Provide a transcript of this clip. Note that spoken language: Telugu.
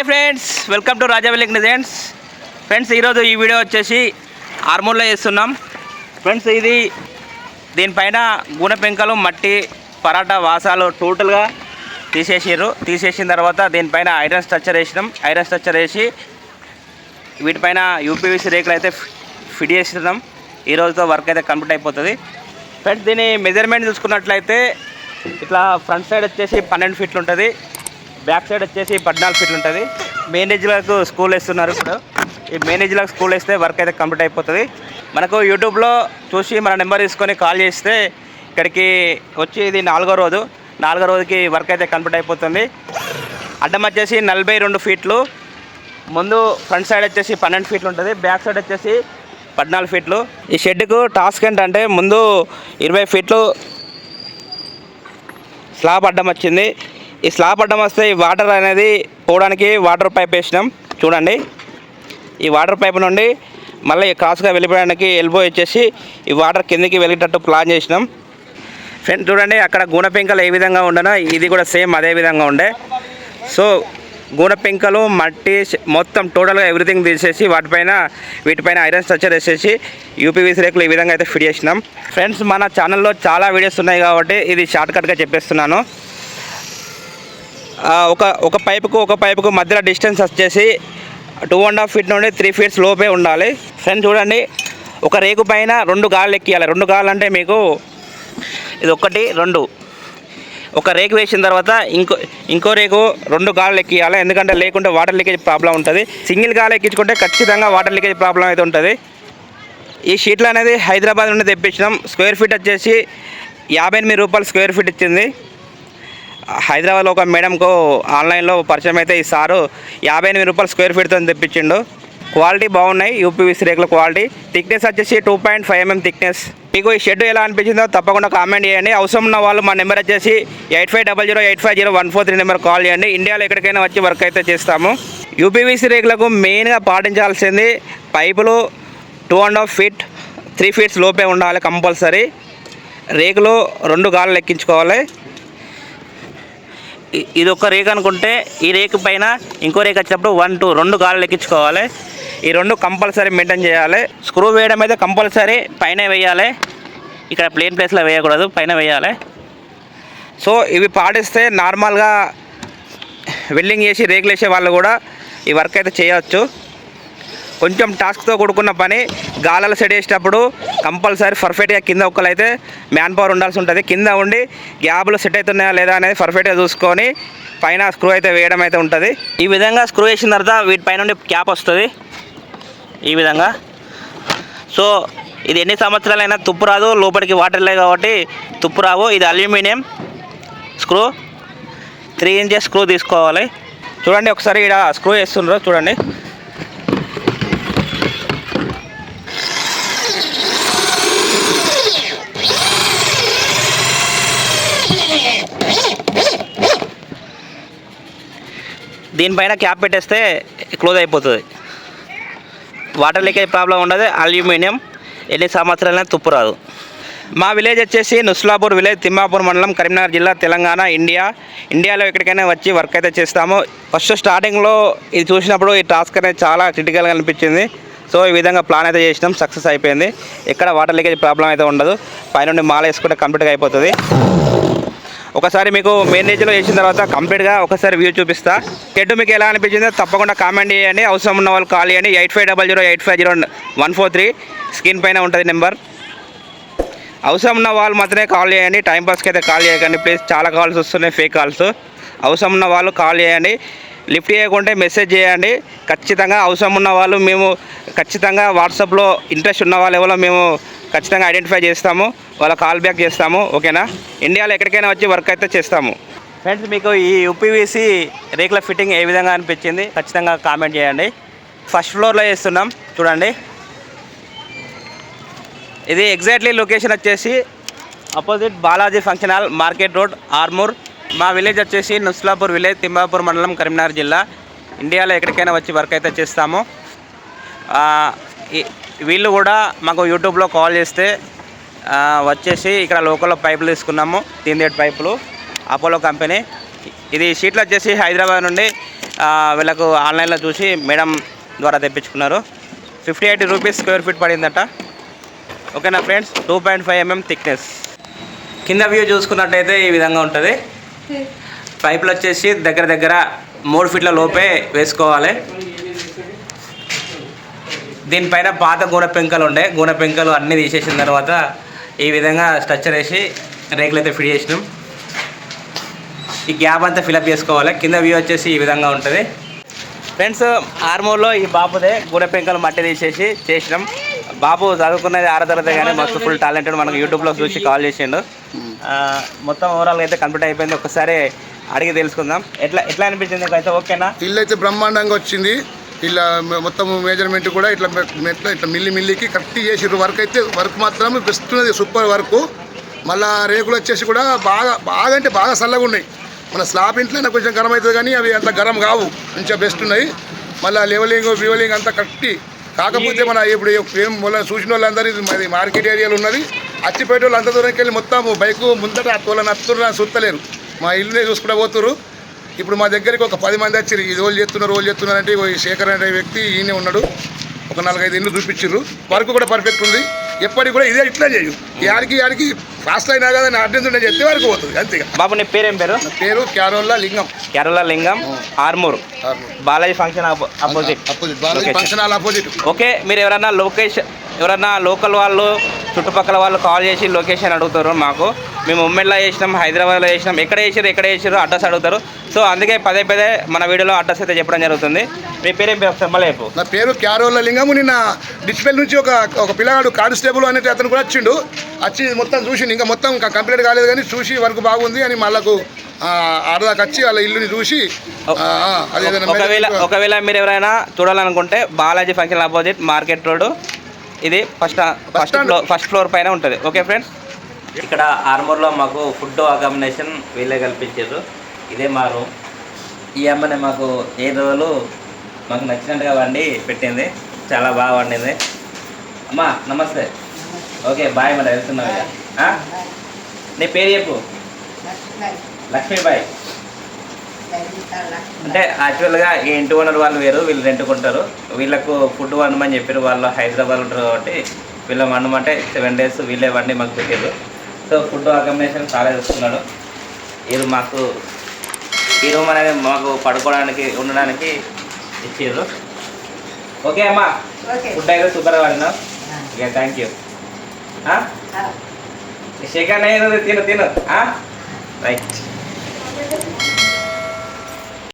హాయ్ ఫ్రెండ్స్ వెల్కమ్ టు రాజావెల్లిక్ డిజైన్స్ ఫ్రెండ్స్ ఈరోజు ఈ వీడియో వచ్చేసి ఆర్మూర్లో చేస్తున్నాం. ఫ్రెండ్స్ ఇది దీనిపైన గూనె పెంకలు మట్టి పరాటా వాసాలు టోటల్గా తీసేసారు తీసేసిన తర్వాత దీనిపైన ఐరన్ స్ట్రక్చర్ వేసినాం. ఐరన్ స్ట్రక్చర్ వేసి వీటిపైన యూపీవీసీ రేకులు అయితే ఫిట్ చేస్తున్నాం ఈ రోజుతో వర్క్ అయితే కంప్లీట్ అయిపోతుంది. ఫ్రెండ్స్ దీని మెజర్మెంట్ చూసుకున్నట్లయితే ఇట్లా ఫ్రంట్ సైడ్ వచ్చేసి పన్నెండు ఫీట్లు ఉంటుంది. బ్యాక్ సైడ్ వచ్చేసి పద్నాలుగు ఫీట్లు ఉంటుంది. మేనేజ్లకు స్కూల్ వేస్తున్నారు ఇప్పుడు. ఈ మేనేజ్లకు స్కూల్ వేస్తే వర్క్ అయితే కంప్లీట్ అయిపోతుంది. మనకు యూట్యూబ్లో చూసి మన నెంబర్ తీసుకొని కాల్ చేస్తే ఇక్కడికి వచ్చి ఇది నాలుగో రోజు. నాలుగో రోజుకి వర్క్ అయితే కంప్లీట్ అయిపోతుంది. అడ్డం వచ్చేసి నలభై రెండు ఫీట్లు. ముందు ఫ్రంట్ సైడ్ వచ్చేసి పన్నెండు ఫీట్లు ఉంటుంది. బ్యాక్ సైడ్ వచ్చేసి పద్నాలుగు ఫీట్లు. ఈ షెడ్కు టాస్క్ ఏంటంటే ముందు ఇరవై ఫీట్లు స్లాబ్ అడ్డం వచ్చింది. ఈ స్లాబ్ అడ్డం వస్తే ఈ వాటర్ అనేది పోవడానికి వాటర్ పైప్ వేసినాం. చూడండి. ఈ వాటర్ పైప్ నుండి మళ్ళీ క్రాస్గా వెళ్ళిపోవడానికి ఎల్బో ఇచ్చేసి ఈ వాటర్ కిందికి వెళ్ళేటట్టు ప్లాన్ చేసినాం. ఫ్రెండ్ చూడండి అక్కడ గూనె పెంకలు ఏ విధంగా ఉండనో ఇది కూడా సేమ్ అదే విధంగా ఉండే. సో గూనె పెంకలు మట్టి మొత్తం టోటల్గా ఎవ్రీథింగ్ తీసేసి వాటిపైన వీటిపైన ఐరన్ స్ట్రక్చర్ వేసేసి యూపీవీసీ రేకులు ఈ విధంగా అయితే ఫిట్ చేసినాం. ఫ్రెండ్స్ మన ఛానల్లో చాలా వీడియోస్ ఉన్నాయి కాబట్టి ఇది షార్ట్కట్గా చెప్పేస్తున్నాను. ఒక ఒక పైపుకు ఒక పైపుకు మధ్యలో డిస్టెన్స్ వచ్చేసి టూ అండ్ హాఫ్ ఫీట్ నుండి త్రీ ఫీట్స్ లోపే ఉండాలి. ఫ్రెండ్ చూడండి ఒక రేకు పైన రెండు గాలు ఎక్కియాలి. రెండు గాలు అంటే మీకు ఇది ఒకటి రెండు. ఒక రేకు వేసిన తర్వాత ఇంకో ఇంకో రేకు రెండు గాలు ఎక్కియాలి. ఎందుకంటే లేకుంటే వాటర్ లీకేజ్ ప్రాబ్లం ఉంటుంది. సింగిల్ గాలి ఎక్కించుకుంటే ఖచ్చితంగా వాటర్ లీకేజ్ ప్రాబ్లం అయితే ఉంటుంది. ఈ షీట్లు అనేది హైదరాబాద్ నుండి తెప్పించినాం. స్క్వేర్ ఫీట్ వచ్చేసి యాభై ఎనిమిది రూపాయలు స్క్వేర్ ఫీట్ ఇచ్చింది. హైదరాబాద్లో ఒక మేడంకు ఆన్లైన్లో పరిచయం అయితే ఈ సారు. యాభై ఎనిమిది రూపాయలు స్క్వేర్ ఫీట్తో తెప్పించిండు. క్వాలిటీ బాగున్నాయి యూపీవీసీ రేకుల క్వాలిటీ థిక్నెస్ వచ్చేసి two point five mm thickness మీకు ఈ షెడ్ ఎలా అనిపించిందో తప్పకుండా కామెంట్ చేయండి. అవసరం ఉన్న వాళ్ళు మా నెంబర్ వచ్చేసి eight five double zero eight five zero one four three number call చేయండి. ఇండియాలో ఎక్కడికైనా వచ్చి వర్క్ అయితే చేస్తాము. యూపీవీసీ రేకులకు మెయిన్గా పాటించాల్సింది పైపులు two and half feet three feets లోపే ఉండాలి కంపల్సరీ. రేకులు రెండు గాలు లెక్కించుకోవాలి ఇది ఒక రేక్ అనుకుంటే ఈ రేకు పైన ఇంకో రేక్ వచ్చినప్పుడు వన్ టూ రెండు గాలు లెక్కించుకోవాలి ఈ రెండు కంపల్సరీ మెయింటైన్ చేయాలి. స్క్రూ వేయడం అయితే కంపల్సరీ పైన వేయాలి. ఇక్కడ ప్లేన్ ప్లేస్లో వేయకూడదు పైన వేయాలి. సో ఇవి పాటిస్తే నార్మల్గా వెల్డింగ్ చేసి రేకులు వేసే వాళ్ళు కూడా ఈ వర్క్ అయితే చేయవచ్చు. కొంచెం టాస్క్తో కూడుకున్న పని గాలలు సెట్ చేసేటప్పుడు కంపల్సరీ పర్ఫెక్ట్గా కింద ఒక్కలైతే మ్యాన్ పవర్ ఉండాల్సి ఉంటుంది. కింద ఉండి గ్యాప్లు సెట్ అవుతున్నాయా లేదా అనేది పర్ఫెక్ట్గా చూసుకొని పైన స్క్రూ అయితే వేయడం అయితే ఉంటుంది. ఈ విధంగా స్క్రూ వేసిన తర్వాత వీటిపైన నుండి క్యాప్ వస్తుంది. ఈ విధంగా. సో ఇది ఎన్ని సంవత్సరాలైనా తుప్పు రాదు. లోపలికి వాటర్ లేదు కాబట్టి తుప్పు రావు. ఇది aluminium screw three inches screw తీసుకోవాలి. చూడండి ఒకసారి ఇక్కడ స్క్రూ వేస్తుండ్రు చూడండి. దీనిపైన క్యాప్ పెట్టేస్తే క్లోజ్ అయిపోతుంది. వాటర్ లీకేజ్ ప్రాబ్లం ఉండదు. అల్యూమినియం ఎన్ని సంవత్సరాలైనా తుప్పు రాదు. మా విలేజ్ వచ్చేసి నుస్లాపూర్ విలేజ్ తిమ్మాపూర్ మండలం కరీంనగర్ జిల్లా తెలంగాణ ఇండియా. ఇండియాలో ఎక్కడికైనా వచ్చి వర్క్ అయితే చేస్తాము. ఫస్ట్ స్టార్టింగ్లో ఇది చూసినప్పుడు ఈ టాస్క్ అనేది చాలా క్రిటికల్గా అనిపించింది. సో ఈ విధంగా ప్లాన్ అయితే చేసినాం. సక్సెస్ అయిపోయింది. ఎక్కడ వాటర్ లీకేజ్ ప్రాబ్లం అయితే ఉండదు. పైనుండి మాల వేసుకుంటే కంప్లీట్గా అయిపోతుంది. ఒకసారి మీకు మేనేజ్లో చేసిన తర్వాత కంప్లీట్గా ఒకసారి వ్యూ చూపిస్తా. షెడ్ మీకు ఎలా అనిపించిందో తప్పకుండా కామెంట్ చేయండి. అవసరం ఉన్న వాళ్ళు కాల్ చేయండి. Eight five double zero eight five zero one four three screen పైన ఉంటుంది నెంబర్ అవసరం ఉన్న వాళ్ళు మాత్రమే కాల్ చేయండి. టైంపాస్కి అయితే కాల్ చేయకండి. ప్లీజ్ చాలా కాల్స్ వస్తున్నాయి ఫేక్ కాల్స్ అవసరం ఉన్న వాళ్ళు కాల్ చేయండి. లిఫ్ట్ చేయకుంటే మెసేజ్ చేయండి. ఖచ్చితంగా అవసరం ఉన్న వాళ్ళు మేము ఖచ్చితంగా వాట్సాప్లో ఇంట్రెస్ట్ ఉన్న వాళ్ళు ఎవరో మేము ఖచ్చితంగా ఐడెంటిఫై చేస్తాము వాళ్ళ కాల్ బ్యాక్ చేస్తాము ఓకేనా? ఇండియాలో ఎక్కడికైనా వచ్చి వర్క్ అయితే చేస్తాము. ఫ్రెండ్స్ మీకు ఈ యూపీవీసీ రేకుల ఫిట్టింగ్ ఏ విధంగా అనిపించింది? ఖచ్చితంగా కామెంట్ చేయండి. ఫస్ట్ ఫ్లోర్లో చేస్తున్నాం చూడండి. ఇది ఎగ్జాక్ట్లీ లొకేషన్ వచ్చేసి opposite Balaji function hall market road Armoor మా విలేజ్ వచ్చేసి నుస్లాపూర్ విలేజ్ తిమ్మాపూర్ మండలం కరీంనగర్ జిల్లా. ఇండియాలో ఎక్కడికైనా వచ్చి వర్క్ అయితే చేస్తాము. వీళ్ళు కూడా మాకు యూట్యూబ్లో కాల్ చేస్తే వచ్చేసి ఇక్కడ లోకల్లో పైపులు తీసుకున్నాము తీన్ పైపులు అపోలో కంపెనీ. ఇది షీట్లు వచ్చేసి హైదరాబాద్ నుండి వీళ్ళకు ఆన్లైన్లో చూసి మేడం ద్వారా తెప్పించుకున్నారు. Fifty eighty rupees square feet పడిందట. ఓకేనా friends? Two point five mm thickness. కింద వ్యూ చూసుకున్నట్టయితే ఈ విధంగా ఉంటుంది. పైపులు వచ్చేసి దగ్గర దగ్గర మూడు ఫీట్ల లోపే వేసుకోవాలి. దీనిపైన పాత గూనె పెంకలు ఉండే. గూనె పెంకలు అన్నీ తీసేసిన తర్వాత ఈ విధంగా స్ట్రక్చర్ వేసి రేకులు అయితే ఫిట్ చేసినాం. ఈ గ్యాప్ అంతా ఫిలప్ చేసుకోవాలి. కింద వ్యూ వచ్చేసి ఈ విధంగా ఉంటుంది. ఫ్రెండ్స్ ఆర్మూర్లో ఈ బాబుదే గూడ పెంకలు మట్టి తీసేసి చేసినాం. బాబు చదువుకున్నది ఆరో తరగతి కానీ మస్తు ఫుల్ టాలెంటెడ్ మనకు యూట్యూబ్లో చూసి కాల్ చేసిండు. మొత్తం ఓవరాల్గా అయితే కంప్లీట్ అయిపోయింది. ఒకసారి అడిగి తెలుసుకుందాం. ఎట్లా ఎట్లా అనిపించింది? అయితే ఓకేనా? ఇల్లు అయితే బ్రహ్మాండంగా వచ్చింది. ఇలా మొత్తం మెజర్మెంట్ కూడా ఇట్లా మెట్ల ఇట్లా మిల్లి మిల్లికి కరెక్ట్ చేసిర్రు. వర్క్ అయితే వర్క్ మాత్రం బెస్ట్ ఉన్నది సూపర్ వర్క్ మళ్ళా రేకులు వచ్చేసి కూడా బాగా బాగా అంటే బాగా చల్లగా ఉన్నాయి. మన స్లాబ్ ఇంట్లోనే కొంచెం గరం అవుతుంది కానీ అవి అంత గరం కావు. మంచిగా బెస్ట్ ఉన్నాయి. మళ్ళీ లెవలింగ్ వివలింగ్ అంతా కరెక్ట్. కాకపోతే మన ఇప్పుడు ఏం మొన్న చూసిన వాళ్ళందరూ ఇది మార్కెట్ ఏరియాలో ఉన్నది. అచ్చిపేట వాళ్ళు అంత దూరంకి వెళ్ళి మొత్తం బైక్ ముందట తోలని అత్తురు చూస్తలేరు మా ఇల్లునే చూసుకుంటా పోతురు ఇప్పుడు మా దగ్గరికి ఒక పది మంది వచ్చారు. ఈ రోజు చేస్తున్నారు రోజు చేస్తున్నారు అంటే ఈ శేఖర్ అనే వ్యక్తి ఈయనే ఉన్నాడు. ఒక నాలుగైదు ఇల్లు చూపించారు. వర్క్ కూడా పర్ఫెక్ట్ ఉంది. ఎప్పటికి కూడా ఇదే ఇట్లా చేయు. ఈ ఆడికి ఆడికి ఫాస్ట్ అయినా కదా అడ్డెన్స్ ఉండే చెప్తే వరకు పోతుంది. అంతేగా బాబు నీ పేరేం పేరు? పేరు క్యారోల్లా Lingam. Kerala Lingam Armoor. Balaji function opposite opposite Balaji. Function hall opposite okay మీరు ఎవరన్నా లొకేషన్ ఎవరన్నా లోకల్ వాళ్ళు చుట్టుపక్కల వాళ్ళు కాల్ చేసి లొకేషన్ అడుగుతారు మాకు. మేము ఉమ్మెడ్లో చేసినాం హైదరాబాద్లో చేసినాం. ఎక్కడ చేసారు ఎక్కడ చేసారు అడ్రస్ అడుగుతారు. సో అందుకే పదే పదే మన వీడియోలో అడ్రస్ అయితే చెప్పడం జరుగుతుంది. మీ పేరేం మళ్ళీ నా పేరు క్యారోల్ల లింగము. నిన్న డిస్ప్లే నుంచి ఒక ఒక పిల్లగాడు కానిస్టేబుల్ అనే అతను కూడా వచ్చిండు. వచ్చి మొత్తం చూసి ఇంకా మొత్తం కంప్లీట్ కాలేదు కానీ చూసి వర్క్ బాగుంది అని మళ్ళకు ఆడదాకా వచ్చి వాళ్ళ ఇల్లుని చూసి ఒకవేళ ఒకవేళ మీరు ఎవరైనా చూడాలనుకుంటే Balaji function opposite market road ఇది first first. Floor first floor పైన ఉంటుంది. ఓకే ఫ్రెండ్స్ ఇక్కడ ఆర్మూర్లో మాకు ఫుడ్ అకామిడేషన్ వీళ్ళే కల్పించారు. ఇదే మా రూమ్ ఈ అమ్మని మాకు ఏ రోజులు మాకు నచ్చినట్టుగా వండి పెట్టింది. చాలా బాగా వండింది. అమ్మా నమస్తే. ఓకే బాయ్ మరి వెళ్తున్నావు? నీ పేరు చెప్పు. లక్ష్మీబాయ్. అంటే యాక్చువల్గా ఈ ఇంటి ఓనర్ వాళ్ళు వేరు వీళ్ళు రెంట్కుంటారు. వీళ్ళకు ఫుడ్ వండమని చెప్పారు వాళ్ళు హైదరాబాద్ ఉంటారు కాబట్టి వీళ్ళ వండమంటే సెవెన్ డేస్ వీళ్ళే వండి మాకు పెట్టారు సో ఫుడ్ అకామిడేషన్ చాలా చూస్తున్నాడు ఇది మాకు ఈ రూమ్ అనేది మాకు పడుకోవడానికి ఉండడానికి ఇచ్చారు ఓకే అమ్మా. ఫుడ్ అయితే సూపర్గా వాడినా. థ్యాంక్ యూ చికెన్ అయ్యేది తిను తిను. రైట్